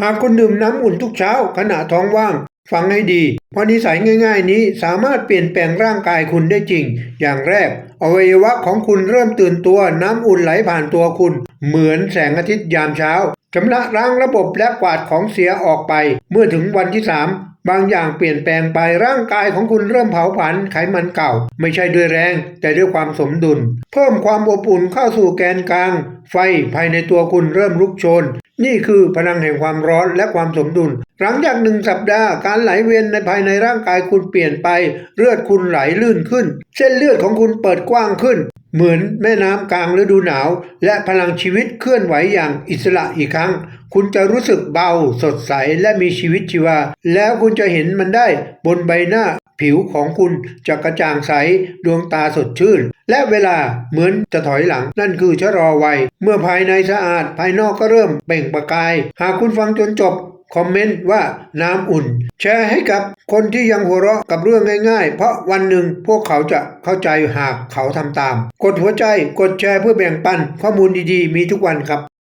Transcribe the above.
หากคุณดื่มน้ำอุ่นทุกเช้าขณะท้องว่าง ฟังให้ดี เพราะนิสัยง่าย ๆ นี้สามารถเปลี่ยนแปลงร่างกายคุณได้จริง อย่างแรก อวัยวะของคุณเริ่มตื่นตัวน้ำอุ่นไหลผ่านตัวคุณ เหมือนแสงอาทิตย์ยามเช้าชำระล้างระบบและกวาดของเสียออกไป เมื่อถึงวันที่สาม บางอย่างเปลี่ยนแปลงไปร่างกายของคุณเริ่มเผาผลาญไขมันเก่า ไม่ใช่ด้วยแรง แต่ด้วยความสมดุล เพิ่มความอบอุ่นเข้าสู่แกนกลาง ไฟภายในตัวคุณเริ่มลุกโชน นี่คือพลังแห่งความร้อนและความสมดุล หลังจากหนึ่งสัปดาห์การไหลเวียนในภายในร่างกายคุณเปลี่ยนไป เลือดคุณไหลลื่นขึ้น เส้นเลือดของคุณเปิดกว้างขึ้น เหมือนแม่น้ำกลางฤดูหนาว และพลังชีวิตเคลื่อนไหวอย่างอิสระอีกครั้ง คุณจะรู้สึกเบา สดใสและมีชีวิตชีวา แล้วคุณจะเห็นมันได้บนใบหน้าผิวของคุณจะกระจ่างใสดวงตาสดชื่น และเวลาเหมือนจะถอยหลังนั่นคือชะลอวัย เมื่อภายในสะอาดภายนอกก็เริ่มเปล่งประกาย หากคุณฟังจนจบคอมเมนต์ว่าน้ำอุ่น แชร์ให้กับคนที่ยังหัวเราะกับเรื่องง่ายๆ เพราะวันหนึ่งพวกเขาจะเข้าใจหากเขาทำตาม กดหัวใจกดแชร์เพื่อแบ่งปันข้อมูลดีๆ มีทุกวันครับ